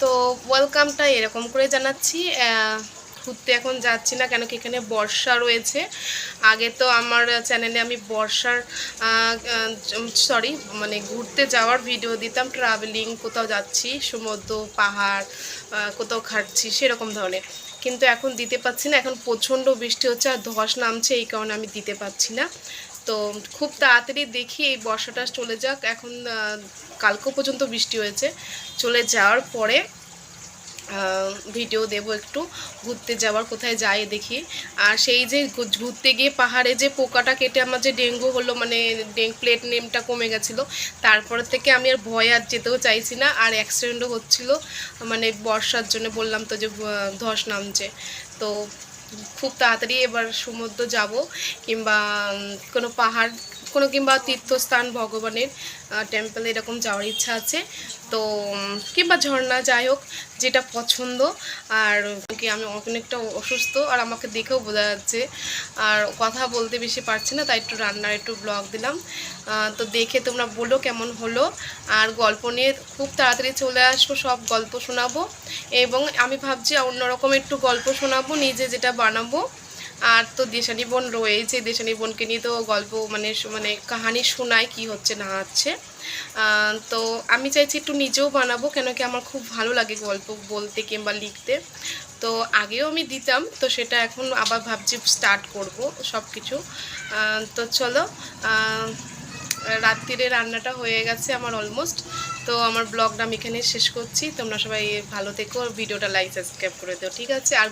তো ওয়েলকামটা এরকম করে জানাচ্ছি ঘুরতে এখন যাচ্ছি না, কেন কি এখানে বর্ষা রয়েছে। আগে তো আমার চ্যানেলে আমি বর্ষার সরি মানে ঘুরতে যাওয়ার ভিডিও দিতাম ট্রাভেলিং কোথাও যাচ্ছি, সমুদ্র, পাহাড় কোথাও খাচ্ছি সেরকম ধরনের। কিন্তু এখন দিতে পারছি না, এখন প্রচণ্ড বৃষ্টি হচ্ছে আর ধস নামছে, এই কারণে আমি দিতে পারছি না। তো খুব তাড়াতাড়ি দেখি এই বর্ষাটা চলে যাক, এখন কালকেও পর্যন্ত বৃষ্টি হয়েছে। চলে যাওয়ার পরে ভিডিও দেব একটু, ঘুরতে যাওয়ার কোথায় যাই দেখি। আর সেই যে ঘুরতে গিয়ে পাহাড়ে যে পোকাটা কেটে আমার যে ডেঙ্গু হলো মানে ডেঙ্গ প্লেট নেমটা কমে গেছিল, তারপর থেকে আমি আর ভয় আর যেতেও চাইছি না। আর অ্যাক্সিডেন্টও হচ্ছিল মানে বর্ষার জন্য বললাম তো যে ধস নামছে। তো খুব তাড়াতাড়ি এবার সমুদ্র যাব, কিংবা কোনো পাহাড় কোনো কিংবা তীর্থস্থান, ভগবানের টেম্পল এরকম যাওয়ার ইচ্ছা আছে। তো কিংবা ঝর্ণা যাই হোক, যেটা পছন্দ। আর কি আমি অনেকটা অসুস্থ আর আমাকে দেখেও বোঝা যাচ্ছে। আর কথা বলতে বেশি পারছি না, তাই একটু রান্নার একটু ব্লগ দিলাম। তো দেখে তোমরা বলো কেমন হলো। আর গল্প নিয়ে খুব তাড়াতাড়ি চলে আসব, সব গল্প শোনাবো। এবং আমি ভাবছি অন্যরকম একটু গল্প শোনাবো, নিজে যেটা বানাবো। আর তো দেশানি বোন রয়েছে, দেশানি বোনকে নিয়ে তো গল্প মানে মানে কাহানি শোনায় কি হচ্ছে না হচ্ছে। তো আমি চাইছি একটু নিজেও বানাবো কেন কি আমার খুব ভালো লাগে গল্প বলতে কিংবা লিখতে। তো আগেও আমি দিতাম, তো সেটা এখন আবার ভাবছি স্টার্ট করব সব কিছু তো চলো রাত্রিরে রান্নাটা হয়ে গেছে আমার অলমোস্ট তো আমার ব্লগটা আমি এখানে শেষ করছি। তোমরা সবাই ভালো থেকো, ভিডিওটা লাইক সাবস্ক্রাইব করে দিও, ঠিক আছে? আর